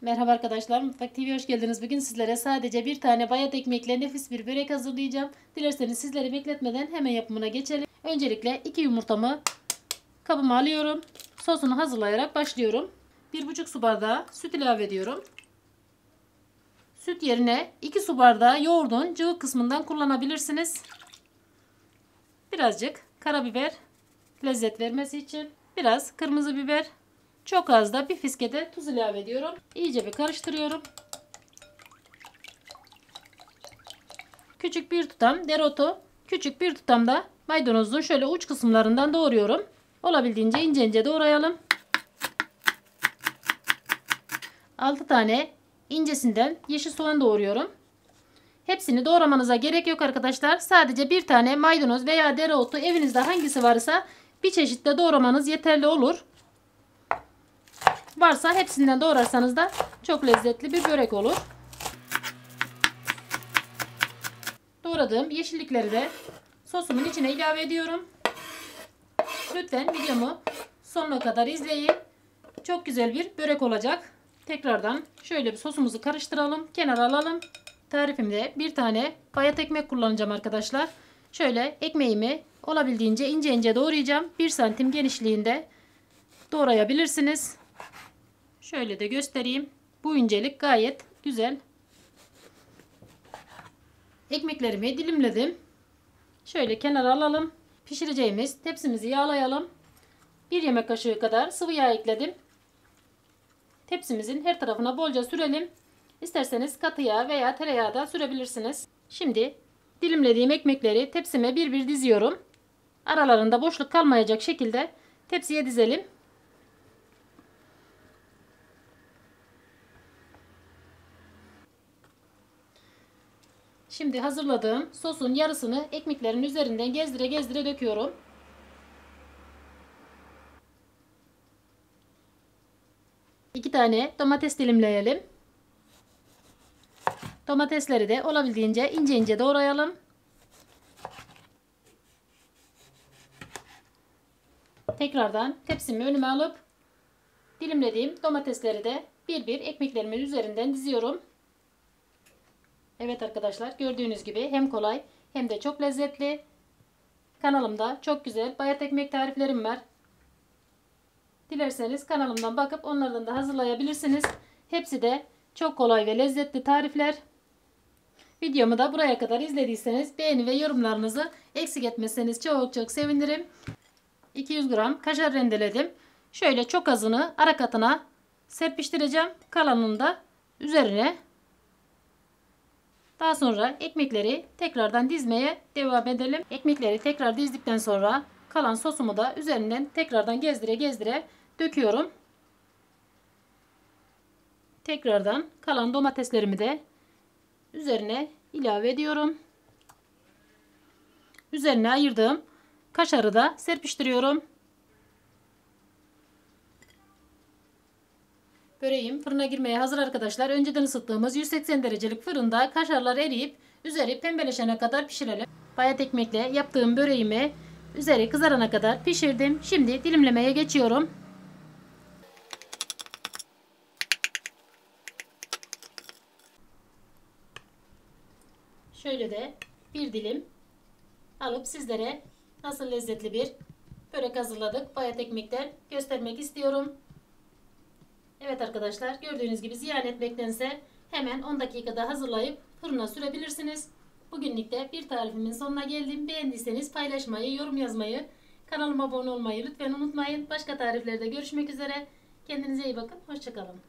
Merhaba arkadaşlar, Mutfak TV'ye hoş geldiniz. Bugün sizlere sadece bir tane bayat ekmekle nefis bir börek hazırlayacağım. Dilerseniz sizleri bekletmeden hemen yapımına geçelim. Öncelikle iki yumurtamı kabıma alıyorum. Sosunu hazırlayarak başlıyorum. 1,5 su bardağı süt ilave ediyorum. Süt yerine 2 su bardağı yoğurdun cıvık kısmından kullanabilirsiniz. Birazcık karabiber lezzet vermesi için. Biraz kırmızı biber çok az da bir fiskede tuz ilave ediyorum. İyice bir karıştırıyorum. Küçük bir tutam dereotu, küçük bir tutam da maydanozun şöyle uç kısımlarından doğruyorum. Olabildiğince ince ince doğrayalım. 6 tane incesinden yeşil soğan doğruyorum. Hepsini doğramanıza gerek yok arkadaşlar. Sadece bir tane maydanoz veya dereotu evinizde hangisi varsa bir çeşitte doğramanız yeterli olur. Varsa hepsinden doğrarsanız da çok lezzetli bir börek olur. Doğradığım yeşillikleri de sosumun içine ilave ediyorum. Lütfen videomu sonuna kadar izleyin. Çok güzel bir börek olacak. Tekrardan şöyle bir sosumuzu karıştıralım. Kenara alalım. Tarifimde bir tane bayat ekmek kullanacağım arkadaşlar. Şöyle ekmeğimi olabildiğince ince ince doğrayacağım. 1 santim genişliğinde doğrayabilirsiniz. Şöyle de göstereyim. Bu incelik gayet güzel. Ekmeklerimi dilimledim. Şöyle kenara alalım. Pişireceğimiz tepsimizi yağlayalım. Bir yemek kaşığı kadar sıvı yağ ekledim. Tepsimizin her tarafına bolca sürelim. İsterseniz katı yağ veya tereyağı da sürebilirsiniz. Şimdi dilimlediğim ekmekleri tepsime bir bir diziyorum. Aralarında boşluk kalmayacak şekilde tepsiye dizelim. Şimdi hazırladığım sosun yarısını ekmeklerin üzerinden gezdire gezdire döküyorum. İki tane domates dilimleyelim. Domatesleri de olabildiğince ince ince doğrayalım. Tekrardan tepsimi önüme alıp dilimlediğim domatesleri de bir bir ekmeklerimin üzerinden diziyorum. Evet arkadaşlar gördüğünüz gibi hem kolay hem de çok lezzetli. Kanalımda çok güzel bayat ekmek tariflerim var. Dilerseniz kanalımdan bakıp onlardan da hazırlayabilirsiniz. Hepsi de çok kolay ve lezzetli tarifler. Videomu da buraya kadar izlediyseniz beğeni ve yorumlarınızı eksik etmezseniz çok çok sevinirim. 200 gram kaşar rendeledim. Şöyle çok azını ara katına serpiştireceğim. Kalanını da üzerine daha sonra ekmekleri tekrardan dizmeye devam edelim. Ekmekleri tekrar dizdikten sonra kalan sosumu da üzerinden tekrardan gezdire gezdire döküyorum. Tekrardan kalan domateslerimi de üzerine ilave ediyorum. Üzerine ayırdığım kaşarı da serpiştiriyorum. Böreğim fırına girmeye hazır arkadaşlar. Önceden ısıttığımız 180 derecelik fırında kaşarlar eriyip üzeri pembeleşene kadar pişirelim. Bayat ekmekle yaptığım böreğimi üzeri kızarana kadar pişirdim. Şimdi dilimlemeye geçiyorum. Şöyle de bir dilim alıp sizlere nasıl lezzetli bir börek hazırladık. Bayat ekmekten göstermek istiyorum. Evet arkadaşlar gördüğünüz gibi ziyan etmektense hemen 10 dakikada hazırlayıp fırına sürebilirsiniz. Bugünlük de bir tarifimin sonuna geldim. Beğendiyseniz paylaşmayı, yorum yazmayı, kanalıma abone olmayı lütfen unutmayın. Başka tariflerde görüşmek üzere. Kendinize iyi bakın. Hoşçakalın.